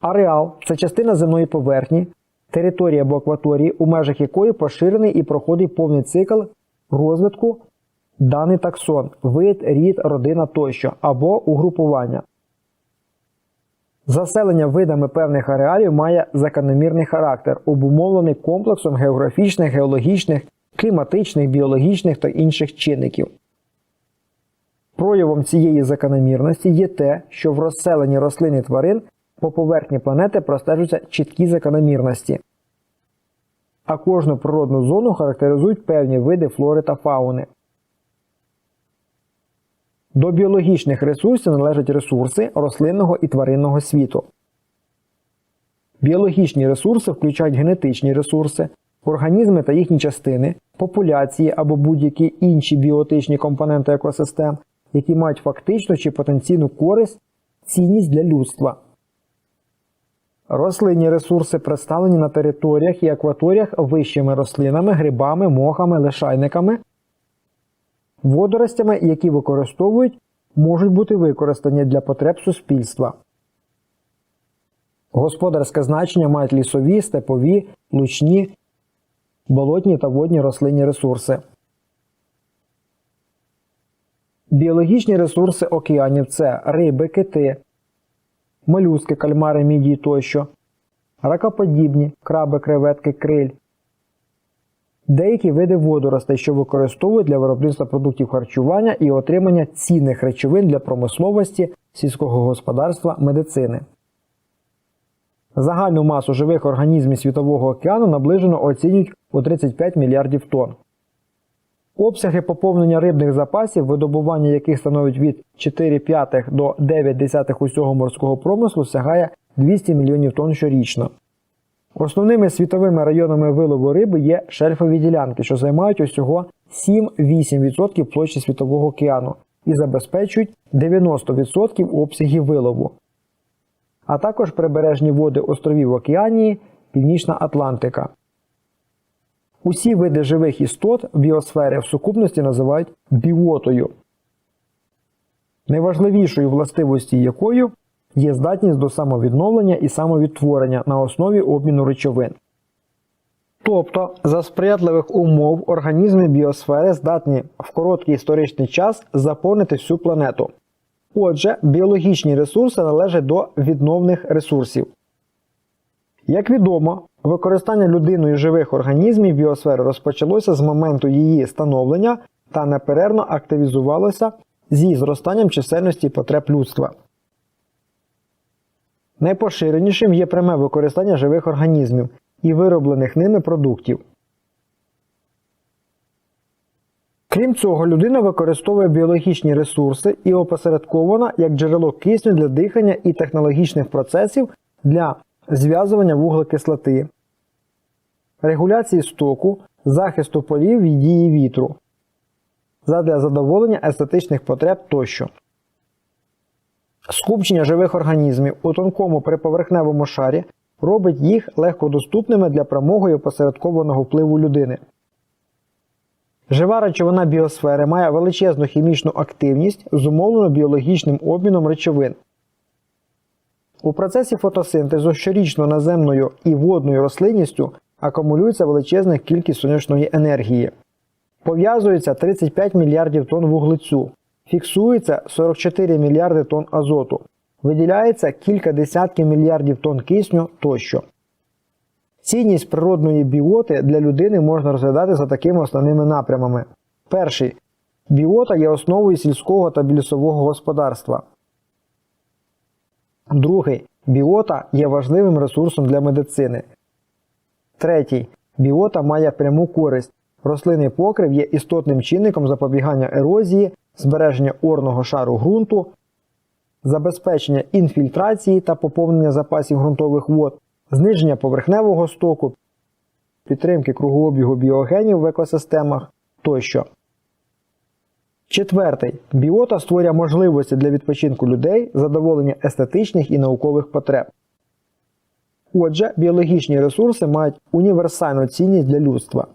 Ареал це частина земної поверхні, території або акваторії, у межах якої поширений і проходить повний цикл розвитку даний таксон, вид, рід, родина тощо або угрупування. Заселення видами певних ареалів має закономірний характер, обумовлений комплексом географічних, геологічних, кліматичних, біологічних та інших чинників. Проявом цієї закономірності є те, що в розселенні рослин і тварин по поверхні планети простежуються чіткі закономірності, а кожну природну зону характеризують певні види флори та фауни. До біологічних ресурсів належать ресурси рослинного і тваринного світу. Біологічні ресурси включають генетичні ресурси, організми та їхні частини, популяції або будь-які інші біотичні компоненти екосистем, які мають фактичну чи потенційну користь, цінність для людства. Рослинні ресурси представлені на територіях і акваторіях вищими рослинами, грибами, мохами, лишайниками, водоростями, які використовують, можуть бути використані для потреб суспільства. Господарське значення мають лісові, степові, лучні, болотні та водні рослинні ресурси. Біологічні ресурси океанів це риби, кити, молюски, кальмари, мідії тощо, ракоподібні, краби, креветки, криль, деякі види водоростей, що використовують для виробництва продуктів харчування і отримання цінних речовин для промисловості, сільського господарства, медицини. Загальну масу живих організмів Світового океану наближено оцінюють у 35 мільярдів тонн. Обсяги поповнення рибних запасів, видобування яких становить від 4,5 до 9 усього морського промислу, сягає 200 мільйонів тонн щорічно. Основними світовими районами вилову риби є шельфові ділянки, що займають усього 7-8% площі Світового океану і забезпечують 90% обсягів вилову, а також прибережні води островів Океанії, Північна Атлантика. Усі види живих істот біосфери в сукупності називають біотою, найважливішою властивості якою є здатність до самовідновлення і самовідтворення на основі обміну речовин. Тобто, за сприятливих умов організми біосфери здатні в короткий історичний час заповнити всю планету. Отже, біологічні ресурси належать до відновних ресурсів. Як відомо, використання людиною живих організмів біосфери розпочалося з моменту її становлення та неперервно активізувалося зі зростанням чисельності потреб людства. Найпоширенішим є пряме використання живих організмів і вироблених ними продуктів. Крім цього, людина використовує біологічні ресурси і опосередковано як джерело кисню для дихання і технологічних процесів для зв'язування вуглекислоти, регуляції стоку, захисту полів від дії вітру, задля задоволення естетичних потреб тощо. Скупчення живих організмів у тонкому приповерхневому шарі робить їх легкодоступними для прямого і опосередкованого впливу людини. Жива речовина біосфери має величезну хімічну активність, зумовлену біологічним обміном речовин. У процесі фотосинтезу щорічно наземною і водною рослинністю акумулюється величезна кількість сонячної енергії. Пов'язується 35 мільярдів тонн вуглецю, фіксується 44 мільярди тонн азоту, виділяється кілька десятків мільярдів тонн кисню тощо. Цінність природної біоти для людини можна розглядати за такими основними напрямами. Перший. Біота є основою сільського та лісового господарства. Другий. Біота є важливим ресурсом для медицини. Третій. Біота має пряму користь. Рослинний покрив є істотним чинником запобігання ерозії, збереження орного шару ґрунту, забезпечення інфільтрації та поповнення запасів ґрунтових вод, зниження поверхневого стоку, підтримки кругообігу біогенів в екосистемах тощо. Четвертий. Біота створює можливості для відпочинку людей, задоволення естетичних і наукових потреб. Отже, біологічні ресурси мають універсальну цінність для людства.